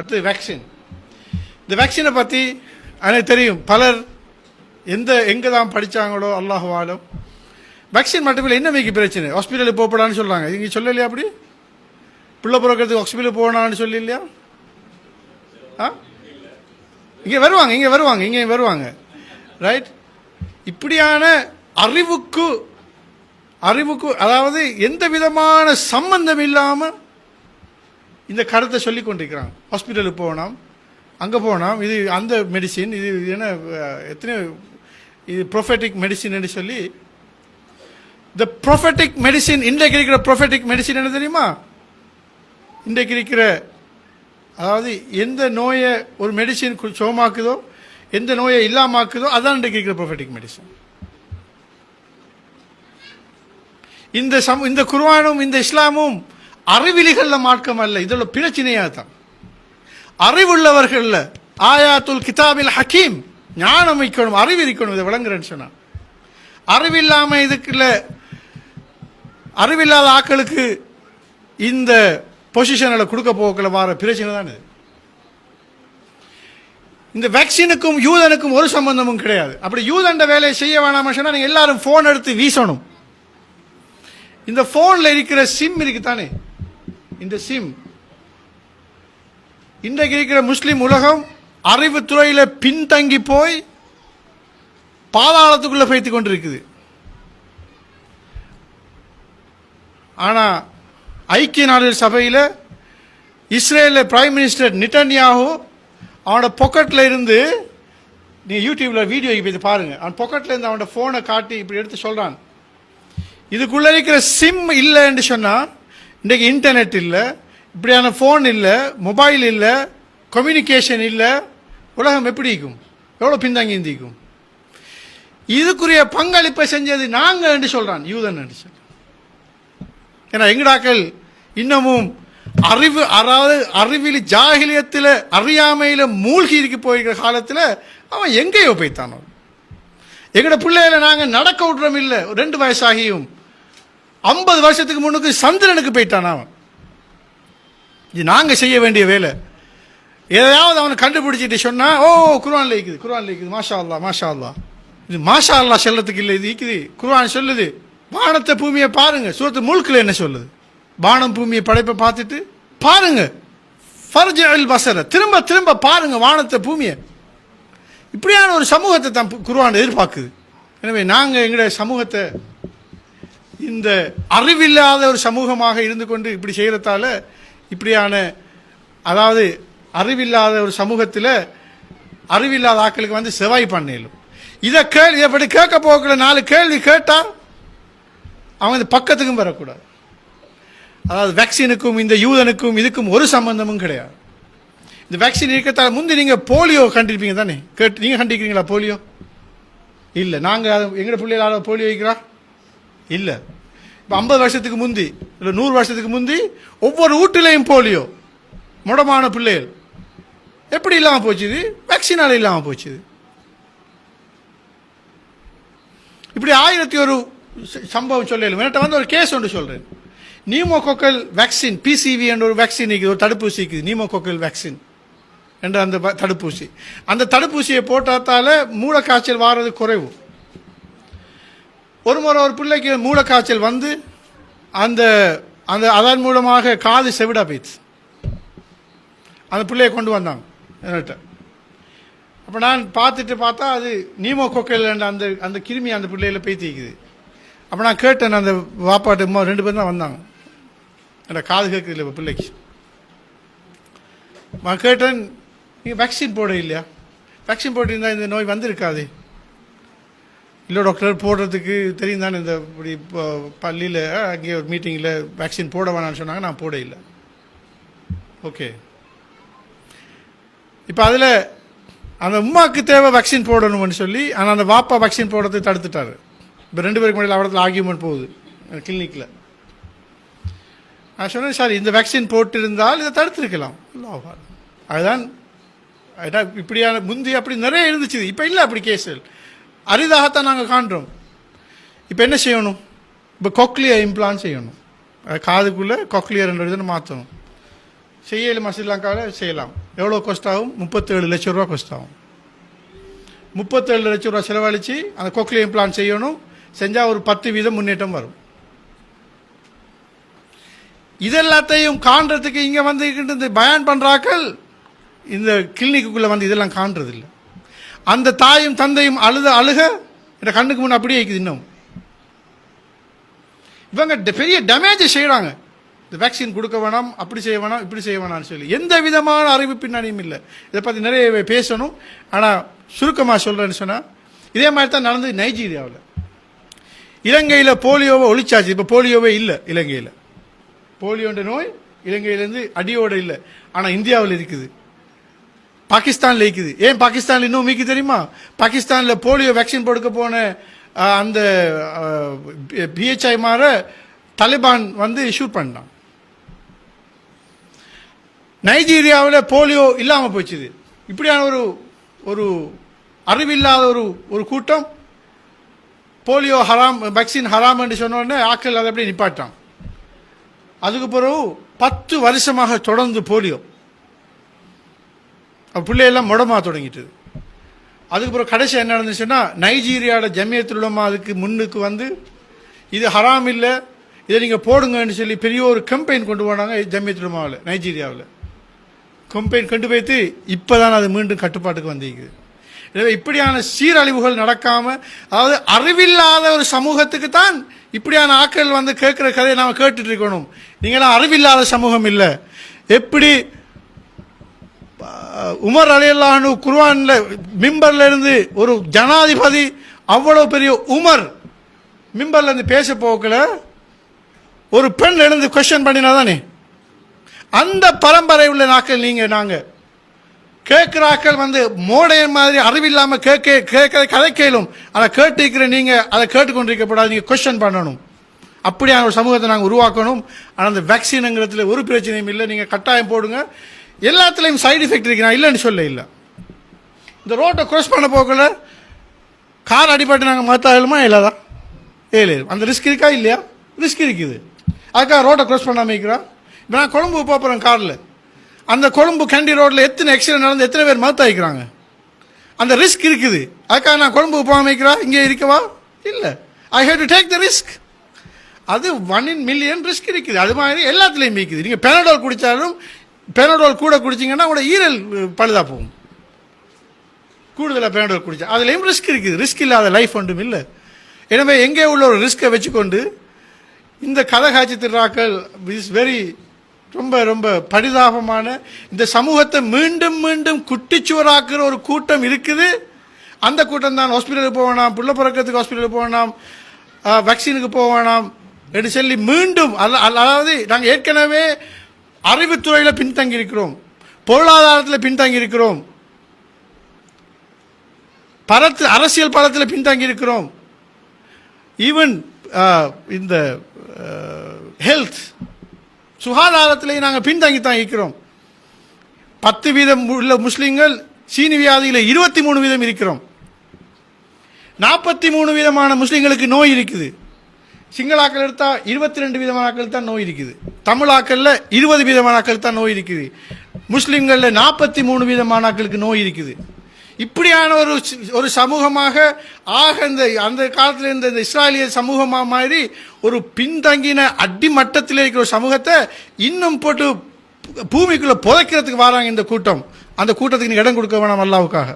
அடுத்தது வேக்சின் இந்த வேக்சினை பற்றி எனக்கு தெரியும். பலர் எந்த எங்கே தான் படித்தாங்களோ அல்லாஹுவாலும் வேக்சின் மட்டுமில்லை என்ன மிக பிரச்சனை. ஹாஸ்பிட்டலுக்கு போகப்படான்னு சொல்கிறாங்க இங்கே சொல்லலையா அப்படி? பிள்ளை பிறக்கிறதுக்கு ஹாஸ்பிட்டலுக்கு போகணான்னு சொல்லி இல்லையா? ஆ? இங்கே வருவாங்க இங்கே வருவாங்க இங்கே வருவாங்க. ரைட் இப்படியான அறிவுக்கு அறிவுக்கு அதாவது எந்த விதமான சம்பந்தம் இல்லாமல் இந்த கருத்தை சொல்லி கொண்டிருக்கிறாங்க ஹாஸ்பிட்டலுக்கு போனோம் அங்கே போனோம் இது அந்த மெடிசின் இது என்ன எத்தனையோ எத்தனை இது ப்ரொஃபெட்டிக் மெடிசின் சொல்லி இந்த ப்ரொஃபெட்டிக் மெடிசின் இன்றைக்கு இருக்கிற ப்ரொஃபெட்டிக் மெடிசின் என்ன தெரியுமா? இன்றைக்கு இருக்கிற அதாவது எந்த நோயை ஒரு மெடிசின் சுகமாக்குதோ எந்த நோயை இல்லாமாக்குதோ அதான் இன்றைக்கு இருக்கிற ப்ரொஃபெட்டிக் மெடிசன் இந்த சம் இந்த குர்வானும் இந்த இஸ்லாமும் அறிவிலிகளில் மார்க்கம் அல்ல. இதில் பிரச்சனையாக தான். அறிவுள்ளவர்களில் ஆயாத்துல் கிதாபில் ஹக்கீம் ஞானம் வைக்கணும் அறிவு இருக்கணும் இதை விளங்குறேன்னு சொன்னான் அறிவில்லாமல் இதுக்குள்ள அறிவில்லாத ஆக்களுக்கு இந்த பொசிஷனில் கொடுக்க போக்கில் வர பிரச்சனை தான். இது இந்த வேக்சினுக்கும் யூதனுக்கும் ஒரு சம்பந்தமும் கிடையாது. அப்படி யூதண்ட வேலையை செய்ய வேணாம் சொன்னா எல்லாரும் ஃபோன் எடுத்து வீசணும். இந்த ஃபோனில் இருக்கிற சிம் இருக்குது தானே இந்த சிம் இன்றைக்கு இருக்கிற முஸ்லீம் உலகம் அறிவுத்துறையில பின்தங்கி போய் பாதாளத்துக்குள்ளே பயத்து கொண்டிருக்குது. ஆனால் ஐக்கிய நாடுகள் சபையில் இஸ்ரேலில் பிரைம் மினிஸ்டர் நிட்டன்யாஹு அவனோட பொக்கெட்டில் இருந்து நீங்கள் யூடியூப்பில் வீடியோ இப்போ பாருங்கள் அவன் பொக்கெட்டில் இருந்து அவனோட ஃபோனை காட்டி இப்படி எடுத்து சொல்கிறான் இதுக்குள்ளே இருக்கிற சிம் இல்லைன்னு சொன்னால் இன்றைக்கு இன்டர்நெட் இல்லை இப்படியான ஃபோன் இல்லை மொபைல் இல்லை கம்யூனிகேஷன் இல்லை உலகம் எப்படி இருக்கும்? எவ்வளோ பின்தங்கி இருந்திக்கும் இதுக்குரிய பங்களிப்பை செஞ்சது நாங்கள் என்று சொல்கிறான் யூதன் என்று சொல்றான் ஏன்னா எங்கடாக்கள் இன்னமும் அறிவு அதாவது அறிவில் ஜாகிலியத்தில் அறியாமையில் மூழ்கி இருக்கு போயிருக்கிற காலத்தில் அவன் எங்கேயோ போய்த்தான் எங்களோட எங்கட பிள்ளைகளை நாங்கள் நடக்க விட்றோம் இல்லை ரெண்டு வயசாகியும். ஐம்பது வருஷத்துக்கு முன்னுக்கு சந்திரனுக்கு போயிட்டான் அவன். இது நாங்கள் செய்ய வேண்டிய வேலை. எதையாவது அவனை கண்டுபிடிச்சிட்டு சொன்னால் ஓ குர்வான் இருக்குது குர்வான் இருக்குது மாஷா அல்லா மாஷா அல்லா இது மாஷா அல்லா செல்லத்துக்கு இல்லை இது இருக்குது குர்வான் சொல்லுது. வானத்தை பூமியை பாருங்கள் சூரத்து முழுக்கில் என்ன சொல்லுது? வானம் பூமியை படைப்பை பார்த்துட்டு பாருங்க. ஃபர்ஜ் அல் பசர திரும்ப திரும்ப பாருங்க வானத்தை பூமியை. இப்படியான ஒரு சமூகத்தை தான் குர்ஆன் எதிர்பார்க்குது. எனவே நாங்கள் எங்களுடைய சமூகத்தை இந்த அறிவில்லாத ஒரு சமூகமாக இருந்து கொண்டு இப்படி செய்கிறதால இப்படியான அதாவது அறிவில்லாத ஒரு சமூகத்தில் அறிவில்லாத ஆட்களுக்கு வந்து செவாய் பண்ணிடும் இதை கேள்வி எப்படி கேட்க போகல நாலு கேள்வி கேட்டால் அவங்க இந்த பக்கத்துக்கும் வரக்கூடாது. அதாவது வேக்சினுக்கும் இந்த யூதனுக்கும் இதுக்கும் ஒரு சம்பந்தமும் கிடையாது. இந்த வேக்சின் இருக்கிறதால முந்தி நீங்கள் போலியோ கண்டிருப்பீங்க தானே கேட்டு நீங்கள் கண்டிக்கிறீங்களா போலியோ? இல்லை நாங்கள் எங்கள் பிள்ளைகளால் போலியோ வைக்கிறா? இல்லை. இப்போ ஐம்பது வருஷத்துக்கு முந்தி இல்லை நூறு வருஷத்துக்கு முந்தி ஒவ்வொரு வீட்டிலையும் போலியோ. முடமான பிள்ளைகள். எப்படி இல்லாமல் போச்சுது வேக்சினால் இல்லாமல் போச்சுது இப்படி ஆயிரத்தி ஒரு ச- சம்பவம் சொல்லலும் என்கிட்ட வந்து ஒரு கேஸ் ஒன்று சொல்கிறேன் நீமோகோக்கல் வேக்சின் பிசிவி என்ற ஒரு வேக்சின் இருக்குது ஒரு தடுப்பூசி இருக்குது. நீமோகோக்கல் வேக்சின் என்ற அந்த தடுப்பூசி. அந்த தடுப்பூசியை போட்டாத்தால மூளைக்காய்ச்சல் வாரது குறைவு. ஒரு முறை ஒரு பிள்ளைக்கு மூளைக்காய்ச்சல் வந்து அந்த அந்த அதன் மூலமாக காது செவிடா போயிடுச்சு. அந்த பிள்ளையை கொண்டு வந்தாங்க என்கிட்ட அப்போ நான் பார்த்துட்டு பார்த்தா அது நீமோ கொக்கையில் அந்த அந்த கிருமி அந்த பிள்ளையில பேத்திக்குது அப்போ நான் கேட்டேன் அந்த வாப்பாட்டு அம்மா ரெண்டு பேரும் தான் வந்தாங்க. என்னோட காது கேட்குது இல்லை பிள்ளைக்கு. நான் கேட்டேன் நீங்கள் வேக்சின் போட இல்லையா வேக்சின் போட்டிருந்தா இந்த நோய் வந்திருக்காது. இல்லை டாக்டர் போடுறதுக்கு தெரியும் தானே இந்த இப்படி பள்ளியில் அங்கே ஒரு மீட்டிங்கில் வேக்சின் போட வேணாம்னு சொன்னாங்க நான் போட இல்லை. ஓகே இப்போ அதில் அந்த உமாக்கு தேவை வேக்சின் போடணும்னு சொல்லி ஆனால் அந்த வாப்பா வேக்சின் போடுறதை தடுத்துட்டாரு. இப்போ ரெண்டு பேருக்கு முன்னாடி அவரத்தில் ஆர்கியூமெண்ட் போகுது கிளினிக்கில் நான் சொன்னேன் சார் இந்த வேக்சின் போட்டிருந்தால் இதை தடுத்துருக்கலாம். அதுதான் அதுதான் இப்படியான முந்தி அப்படி நிறைய இருந்துச்சு. இப்போ இல்லை அப்படி கேஸுகள் அரிதாகத்தான் நாங்கள் காண்றோம். இப்போ என்ன செய்யணும்? இப்போ கொக்லியர் இம்ப்ளான் செய்யணும். காதுக்குள்ளே காதுக்குள்ளே ரெண்டு என்ற மாற்றணும் செய்யலுமா ஸ்ரீலங்காவில் செய்யலாம். எவ்வளோ கொஸ்ட் ஆகும்? முப்பத்தேழு லட்சம் ரூபா கொஸ்ட் ஆகும். முப்பத்தேழு லட்சம் ரூபா செலவழித்து அந்த கொக்லி இம்ப்ளான் செய்யணும். செஞ்சால் ஒரு பத்து வீதம் முன்னேற்றம் வரும். இதெல்லாத்தையும் காண்றதுக்கு இங்கே வந்து இந்த பண்ணுறாக்கள் இந்த கிளினிக்குள்ளே வந்து இதெல்லாம் காண்றதில்லை. அந்த தாயும் தந்தையும் அழுத அழுக என் கண்ணுக்கு முன் அப்படியே இருக்குது இன்னும். இவங்க பெரிய டேமேஜை செய்கிறாங்க இந்த வேக்சின் கொடுக்க வேணாம் அப்படி செய்ய வேணாம் இப்படி செய்ய வேணாம்னு சொல்லி. எந்த விதமான அறிவு பின்னணியும் இல்லை. இதை பற்றி நிறைய பேசணும். ஆனால் சுருக்கமாக சொல்கிறேன்னு சொன்னால் இதே மாதிரி தான் நடந்தது நைஜீரியாவில். இலங்கையில் போலியோவை ஒழிச்சாச்சு. இப்போ போலியோவே இல்லை இலங்கையில். போலியோன்ற நோய் இலங்கையிலேருந்து அடியோடு இல்லை. ஆனால் இந்தியாவில் இருக்குது. பாகிஸ்தானில் இருக்குது ஏன் பாகிஸ்தானில் இன்னும் மீக்கு தெரியுமா? பாகிஸ்தானில் போலியோ வேக்சின் கொடுக்க போன அந்த பிஹெச்ஐ மாற தலிபான் வந்து ஷூட் பண்ணான். நைஜீரியாவில் போலியோ இல்லாமல் போச்சுது இப்படியான ஒரு ஒரு அறிவில்லாத ஒரு ஒரு கூட்டம் போலியோ ஹராம் வேக்சின் ஹராம் என்று சொன்ன உடனே ஆக்கள் அதை அப்படியே நிப்பாட்டான். அதுக்கு பிறகு பத்து வருஷமாக தொடர்ந்து போலியோ. பிள்ளையெல்லாம் முடமாக தொடங்கிட்டது. அதுக்கப்புறம் கடைசி என்ன நடந்துச்சுன்னா நைஜீரியாவில் ஜமியத்துல் உலமா அதுக்கு முன்னுக்கு வந்து இது ஹராம் இல்லை இதை நீங்கள் போடுங்கன்னு சொல்லி பெரிய ஒரு கம்பெயின் கொண்டு போனாங்க ஜமியத்துல் உலமாவில் நைஜீரியாவில். கம்பெயின் கொண்டு போய்த்து இப்போ தான் அது மீண்டும் கட்டுப்பாட்டுக்கு வந்திருக்குது. எனவே இப்படியான சீரழிவுகள் நடக்காமல் அதாவது அறிவில்லாத ஒரு சமூகத்துக்கு தான் இப்படியான ஆட்கள் வந்து கேட்குற கதையை நாம் கேட்டுட்டு இருக்கணும். நீங்களாம் அறிவில்லாத சமூகம் இல்லை. எப்படி உமர் அலியல்லானு குர்ஆன்ல மிம்பர்ல இருந்து ஒரு ஜனாதிபதி அவ்வளோ பெரிய உமர் மிம்பர்ல இருந்து பேச போக்கில் ஒரு பெண் எழுந்து கொஸ்டின் பண்ணினா தானே? அந்த பரம்பரை உள்ள நாட்கள் நீங்கள் நாங்கள் கேட்குறாக்கள் வந்து மோடைய மாதிரி அறிவில்லாம கேட்க கேட்க கதை கேளும். அதை கேட்டிருக்கிற நீங்கள் அதை கேட்டுக்கொண்டிருக்கப்படாது நீங்கள் கொஸ்டின் பண்ணணும். அப்படியான ஒரு சமூகத்தை நாங்கள் உருவாக்கணும். ஆனால் அந்த வேக்சினுங்கிறதுல ஒரு பிரச்சனையும் இல்லை. நீங்கள் கட்டாயம் போடுங்க. எல்லாத்துலேயும் சைடு எஃபெக்ட் இருக்கு. நான் இல்லைன்னு சொல்ல இல்லை. இந்த ரோட்டை க்ராஸ் பண்ண போகல கார் அடிபட்டு நாங்கள் மாற்றாலுமா இல்லாதா ஏழு அந்த ரிஸ்க் இருக்கா? இல்லையா? ரிஸ்க் இருக்குது. அதுக்காக ரோட்டை க்ராஸ் பண்ணாமல் இருக்கிறான் இப்போ நான் கொழும்பு போகிறேன் காரில் அந்த கொழும்பு கண்டி ரோட்டில் எத்தனை ஆக்சிடென்ட் நடந்து எத்தனை பேர் மாத்தாயிக்கிறாங்க அந்த ரிஸ்க் இருக்குது. அதுக்காக நான் கொழும்பு போகாம இருக்கிறா? இங்கே இருக்கவா? இல்லை. I have to take the risk அது ஒன் இன் மில்லியன் ரிஸ்க் இருக்குது. அது மாதிரி எல்லாத்துலேயும் இருக்குது. நீங்கள் பெனடால் குடித்தாலும் பெனடோல் கூட குடிச்சிங்கன்னா உங்களோட ஈரல் பழுதாக போகும். கூடுதலாக பெனடோல் குடிச்சா. அதுலேயும் ரிஸ்க் இருக்குது. ரிஸ்க் இல்லாத லைஃப் ஒன்றும் இல்லை. எனவே எங்கே உள்ள ஒரு ரிஸ்க்கை வச்சுக்கொண்டு இந்த கதை காட்சி திருவிழாக்கள் இஸ் வெரி ரொம்ப ரொம்ப பரிதாபமான இந்த சமூகத்தை மீண்டும் மீண்டும் குட்டிச்சுவராக்குற ஒரு கூட்டம் இருக்குது. அந்த கூட்டம் தான் ஹாஸ்பிட்டலுக்கு போக வேணாம் புள்ள பிறக்கிறதுக்கு ஹாஸ்பிட்டலுக்கு போக வேணாம் வேக்சினுக்கு போக வேணாம் என்று சொல்லி மீண்டும் அல்ல- அதாவது நாங்கள் ஏற்கனவே அறிவுத்துறையில் பின்தங்கி இருக்கிறோம் பொருளாதாரத்தில் பின்தங்கி இருக்கிறோம் பரத்து அரசியல் பலத்தில் பின்தங்கி இருக்கிறோம் ஈவன் இந்த ஹெல்த் சுகாதாரத்திலேயே நாங்கள் பின்தங்கி தான் இருக்கிறோம். பத்து வீதம் உள்ள முஸ்லீம்கள் சீனி வியாதியில் இருபத்தி மூணு வீதம் இருக்கிறோம். நாற்பத்தி மூணு விதமான முஸ்லீம்களுக்கு நோய் இருக்குது. சிங்களாக்கள் எடுத்தால் இருபத்தி ரெண்டு விதமான ஆக்கள் தான் நோய் இருக்குது. தமிழாக்களில் இருபது வீதமானாக்கள் தான் நோய் இருக்குது. முஸ்லீம்களில் நாற்பத்தி மூணு வீதமானாக்களுக்கு நோய் இருக்குது. இப்படியான ஒரு ஒரு சமூகமாக ஆக இந்த அந்த காலத்தில் இருந்த இந்த இஸ்ராயலிய சமூகமாக மாதிரி ஒரு பின்தங்கின அடிமட்டத்தில் இருக்கிற ஒரு சமூகத்தை இன்னும் போட்டு பூமிக்குள்ளே புதைக்கிறதுக்கு வராங்க இந்த கூட்டம். அந்த கூட்டத்துக்கு இடம் கொடுக்க வேணாம் அல்லாவுக்காக.